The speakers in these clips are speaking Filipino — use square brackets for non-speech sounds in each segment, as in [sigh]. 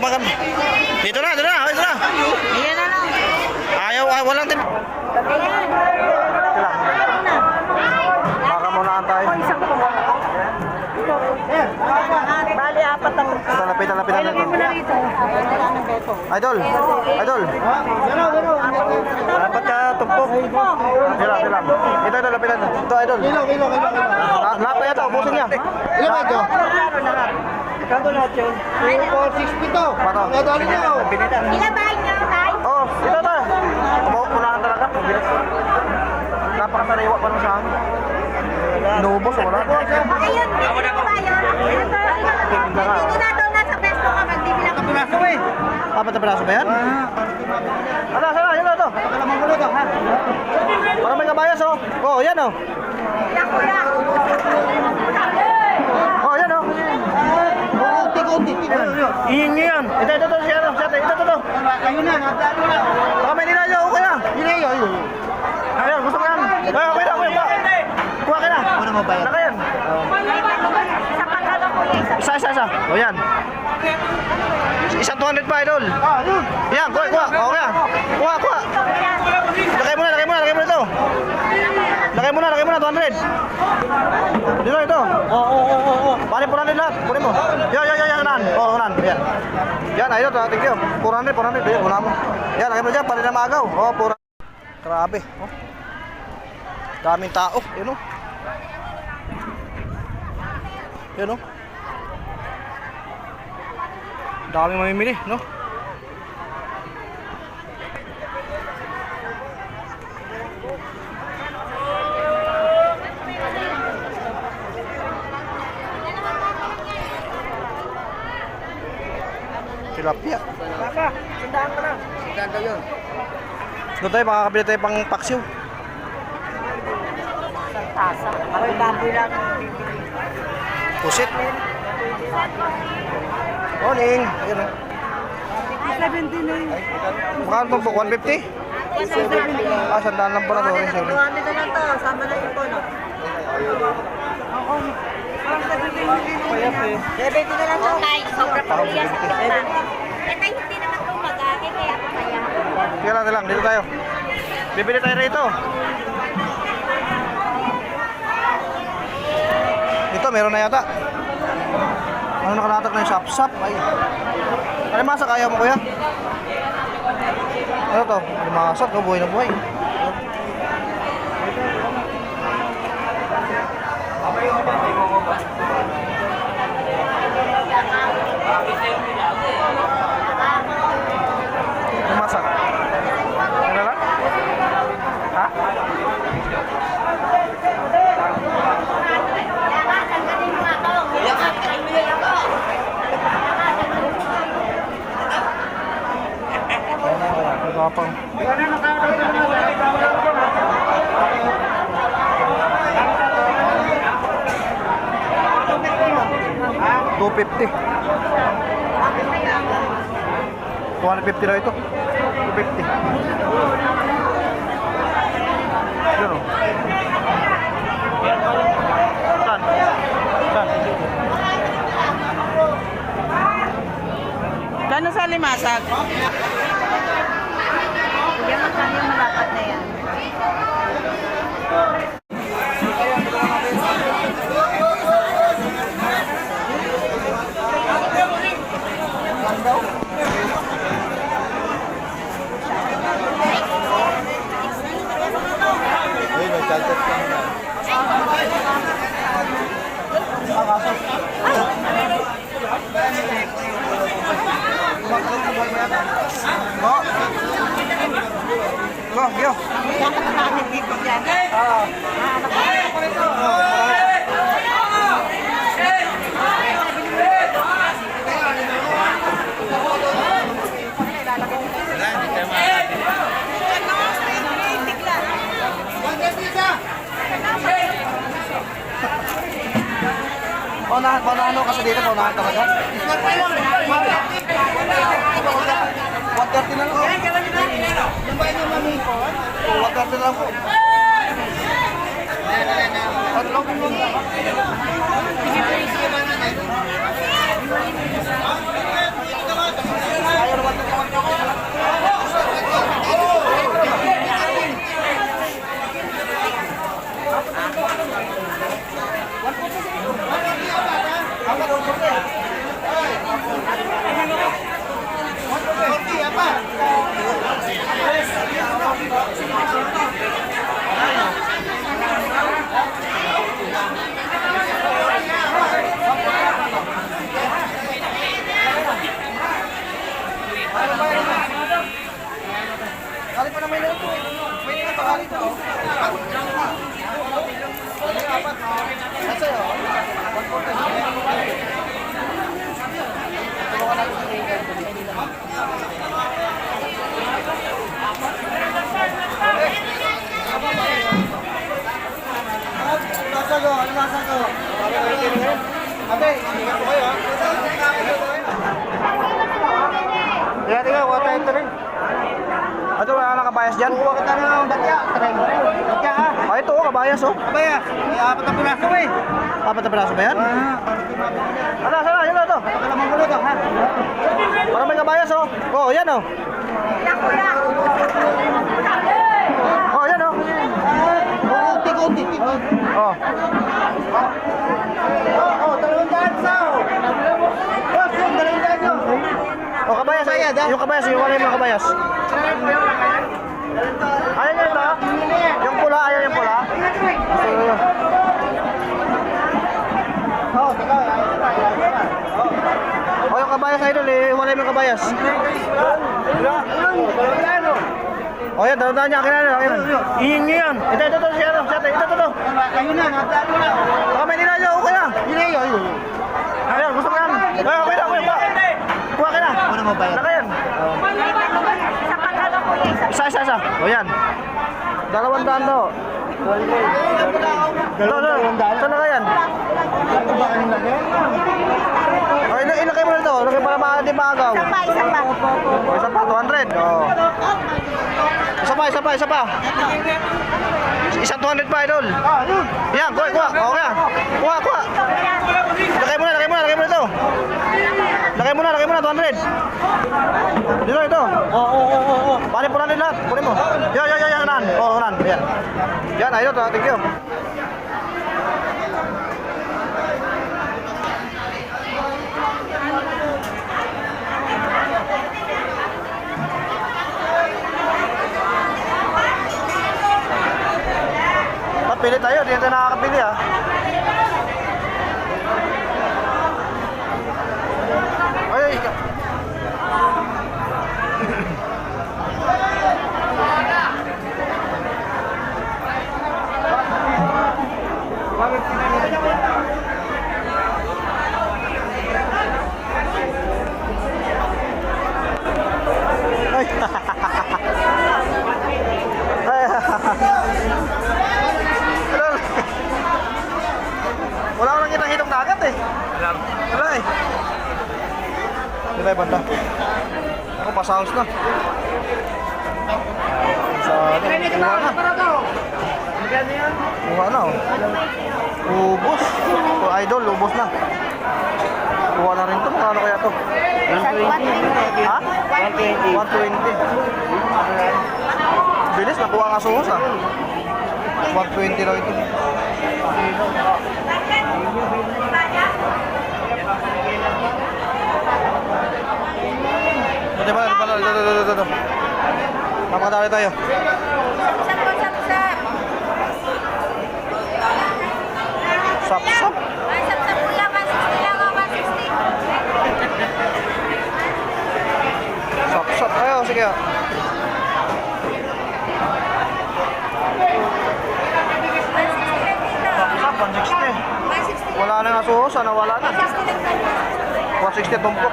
kumakan. Dito na, dito na, dito na. Ayan na lang. Ayaw, ay, walang tin... Baka muna tayo. Bali, apat ang... Ito, lapitan, lapitan na ito. rito. Wala ng beto. Idol, idol. Dapat ka tugtog. Tira, tira. Ito, ito, lapitan. Ito, idol. Kilo. Ah, Lahat pa yata, ubusin niya. Ilan ba ito? Kanto lahat yun. 460 to. Pato. Ang dali na oh. Ilan ba niyo, Tay? Oh, ito. Upo, unahan talaga. Napakasariwa pa naman sa amin. Inubos, wala. Ayun, dito na ba yun? Na doon na sa pesto ka, magbibilang ka. Piraso eh. Apat na piraso ba yan? Ano, sana, yun ito. Kalamang ulo to ha. Parang may kabayas, oh. Oh, yan, oh. Yan, kuya. Oh, yan, oh. Kunti-kunti. Iingi yan. Ito, ito, ito, siya, ito, ito, ito, ito. Ayun na, nagdalo na. Baka may nila okay na. Yun eh, yun. Ayun, gusto mo yan. Ay, okay na, okay na. Kuha ka na. Ano mo ba yan? Laka yan. Sa pagkala ko isa. Isa, isa, isa. O, yan. Isang 200 pa, idol. Ah, yun. Yan, kuha, kuha. Okay na. Kuha, kuha. Lagay mo na, lagay mo na, lagay mo na ito. Lagay mo na, lagay mo na, 200. Dito, ito. Oo, oo, oo, oo. Pare, 400 lahat. Kunin mo. Yan, yan, yan, yan, unahan. Oo, unahan. Yan. Yan, ayun, thank you. 400, 400. Yan, wala mo. Yan, lagay mo dyan, pare na maagaw. Oo, 400. Grabe. Oh. Daming tao. Yun, oh. Yun, oh. Daming mamimili, no? Tilapia. Papa, sandaan ka lang. Sandaan daw yun. Doon tayo, makakabili tayo pang paksiw. Tasa. Ako'y baboy lang. Pusit. Morning. Ayun, oh. 70 na yun. Magkano po po? 150? Ah, sandaan lang pala doon. Sorry. 200 na lang to. Sama na yung tono. Bebe, na lang to. Tay, sobra pa uliya sa kita. Eh, tay, hindi naman ito magagi, kaya kaya. Sige lang, lang. Dito tayo. Bibili tayo rito. Ito, meron na yata. Ano nakalatak na yung sap-sap? Ay. Ano masa kaya mo kuya? Ano to? Limasat, oh, buhay na buhay. Limasat. Ano lang? Ha? Gapang. Two fifty. Hundred fifty raw ito. Two fifty. Yun o. Saan? Saan? Gano sa limasag? Yan magkano yung malapat na yan. Ayun, may calcet ka na. Go. Go, yo. Paunahan, paunahan ako kasi dito, paunahan talaga. 130 na lang. Yung ba yung mamikot? 130 na lang po. Tatlong Ate, ingat po kayo ha. Tingnan, tingnan, kuha tayo ito rin. Ito, wala nang kabayas dyan. Kuha kita ng batya. Try mo. Batya ha. Ah, ito, oh, kabayas, oh. Abaya, may apat na piraso eh. Apat na piraso ba yan? Ah, Ano, sana, yun na ito. pagkalamang ulo to ha. Parang may kabayas, oh. Oh, yan, oh. Oh, yan, oh. Oo, tiko-unti, tiko. Oh. Oo, oh, dalawang daan sa. Boss, yung dalawang daan nyo. Oh, kabayas. Ah. Yung kabayas, yung wala yung mga kabayas. Ayan yun ito. Yung pula, ayan yung pula. Gusto ko yun. Oo, tiko. Oh, yung kabayas Wala yung kabayas. Dalawang daan oh. Oh, yan, dalawang niya. Akin na, akin na. Iyon nyo yan. Ito, ito, ito, siya, ito, ito, ito, ito. Ayun na, nadaan mo na. Baka may nila nyo, okay na. Yun na yun. yun. Ayan, gusto ko yan. Ay, okay na, okay na. Kuha ka na. Ano mo bayad? Laka yan. Sa pagkano po yung isa. Isa, isa, isa. O yan. Dalawang daan daw. Ito, ito. Ito na yan. Ito ba kanina yan? O, ila- ilagay mo na ito. Ilagay para ma- di maagaw. Isa pa, isa pa. O, isa pa, 200. O. Isa pa, isa pa, isa pa. Isang 200 pa, idol. Yan, kuha, kuha. O, kaya. Kuha, kuha. Lagay mo na, lagay mo na, lagay mo na ito. Lagay mo na, mo na, 200. Dito, ito. Oo, oo, oo, oo. Bali po natin lahat. Kunin mo. Yan, yan, yan, yan. Oo. Yan. Yan, ayun, ah, thank you. Papili tayo, hindi natin nakakapili ah. Ay, ay, ika- Ay. Ay. Hello. Wala ko nang kitang hitong dagat eh. Wala eh. Di tayo banda. Pa-sounds na. Sa kuha na. Kuha na oh. Ubus. Oh, idol, ubus na. Kuha na rin to. Magkano kaya to? Ha? 120. 120. Bilis, nakuha ka suhos ah. 120 raw ito. Ito ba? Ito ba? Ito, ito, ito, ito. Mapakadali tayo. Sap po, sap, sap. Sap, sap. Ay, sap, sap, kuya. 160 lang, oh, 160. Sap, sap. Ayo, sige. ah. Sap, sap, 160. 160 Wala na nga suhos, ano? Wala na. 160 tumpok.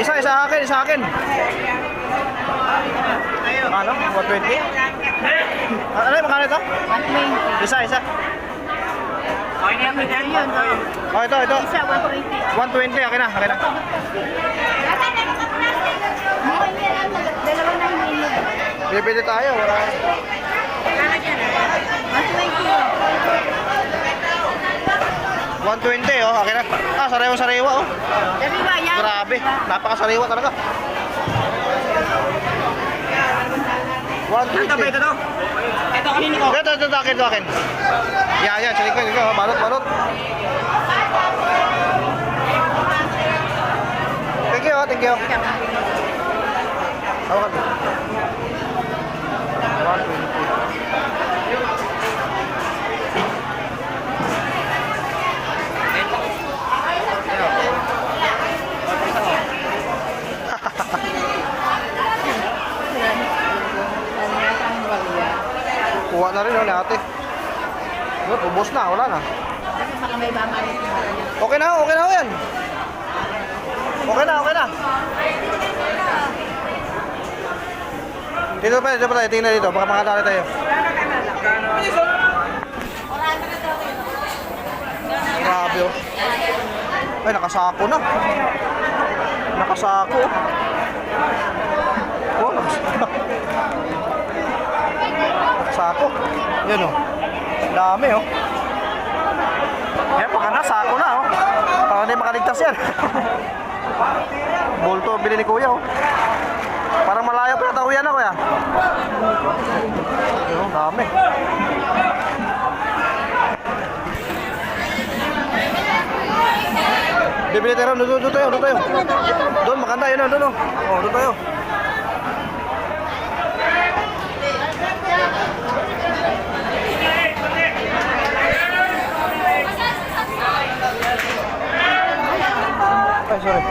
Isa, isa akin, isa akin. Ano? 120? Ah, Ano yung magkano ito? 120. Isa, isa. Oh, ito, ito. Isa, 120. 120, akin na, akin na. Dalawa na hindi. Bibili tayo, wala. Kala dyan. 120. 120, oh, akin na. Ah, sariwa-sariwa, oh. Sabi ba, yan? Grabe, napakasariwa talaga. 120. Ito, ito. Ito, kanina ko. Ito, ito, ito, akin, ito, akin. Yan, yan, ko, sige ko, balot, balot. Thank you, oh, thank you. Mo. 120. Kuha na rin, oh, ni ate. Yun, ubos na, wala na. Okay na, okay na yan. Okay na, okay na. Dito pa, dito pa tayo, tingnan dito, baka makadali tayo. Grabe oh. Ay, nakasako na. Nakasako. Oh, nakasako. Nakasako. Yun oh. Dami oh. Yan, baka nasako na oh. Para hindi makaligtas yan. [laughs] Bolto bili ni kuya oh. Parang malayo pa yata uyan na kuya. Ayun, dami. Bibili tayo, doon, tayo, doon tayo. Doon, maganda yun, doon, doon. Oh, doon tayo. Ay, sorry.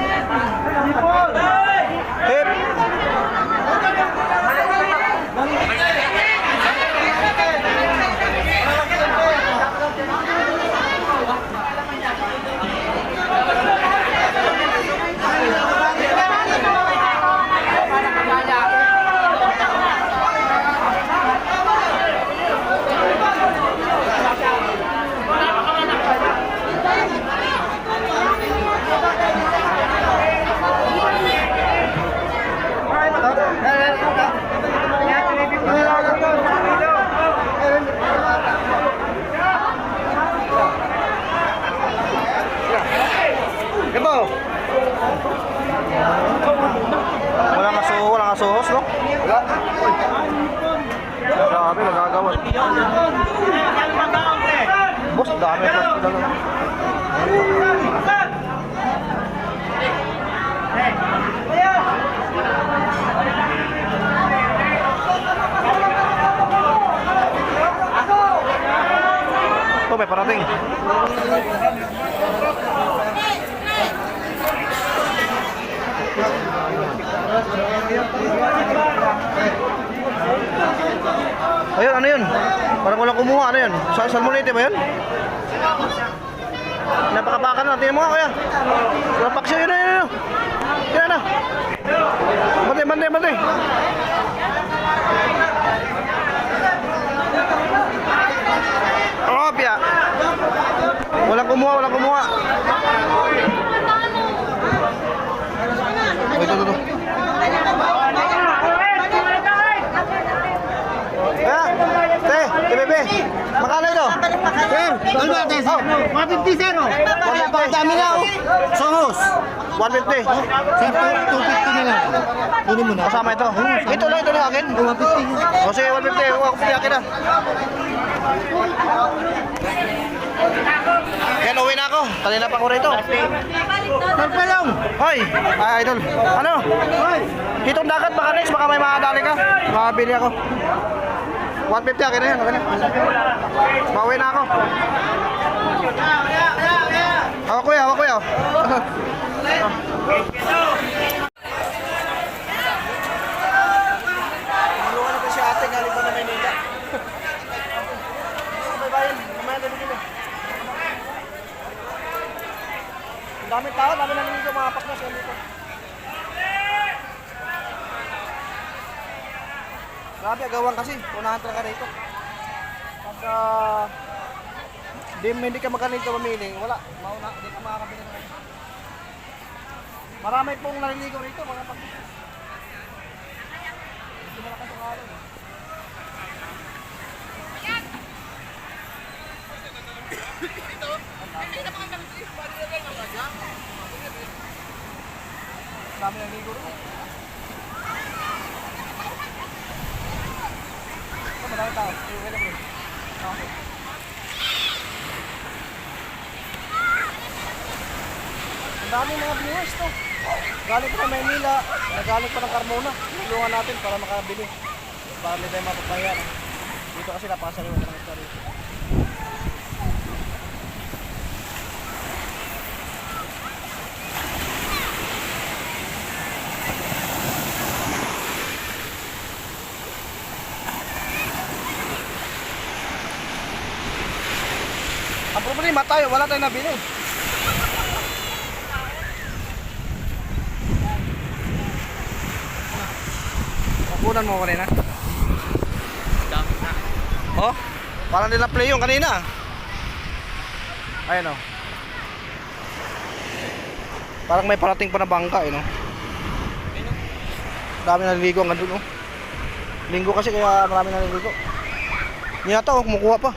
Hip. Ito. Walang aso, walang asuhos, no? Wala. Grabe, nagagawa. Boss, dami. Ito, may parating. Ayun, ano yun? Parang walang kumuha, ano yun? Sa salmonite ba yun? Napakapakan na, tingnan mo nga kaya. Lapak siya, yun na, yun na. Yun na. Bantay, bantay, bantay. Oh. Walang kumuha, walang kumuha. Ito, ito, ito. Kaya, te, bebe. Makala ito. Sir, ano ba tayo, sir? 150, sir, oh. Wala pa, Dami na, oh. Sohos. 150. Sir, 250 na lang. Kunin mo na. Kasama ito. Ito lang, ito lang akin. 150. O sige, 150. Huwag ko akin na. Yan, uwi na ako. Kanina pa ako rito. Sir, pa lang. Hoy, ay, idol. Ano? Hoy. Hitong dagat, baka next, baka may makadali ka. Makabili ako. 150 akin na yan, okay na. Mauwi na ako. Hawak kuya, hawak kuya. Ang daming tao, dami na nandito mga paknas nandito. Grabe, agawan kasi. Unahan talaga rito. Pagka di, hindi ka makanito mamili, wala. Mauna, hindi ka makakabili ng Marami pong naliligo rito, mga pag... Hindi mo na kasi pangalan. eh. Dami naliligo rito. Ito, madami tao. Okay lang bro. Okay. Ang dami mga viewers to. Galing pa ng Maynila, nagaling pa ng Carmona. Tulungan natin para makabili. Para hindi tayo mapapayan. Dito kasi napakasariwa ng ito problema tayo, wala tayong nabili. Kukunan mo kanina. Dami na. Oh, parang nila play yung kanina. Ayun oh. Parang may parating pa na bangka eh no. Dami naliligo hanggang doon oh. Linggo kasi kaya marami naliligo. Hindi yata oh, kumukuha pa.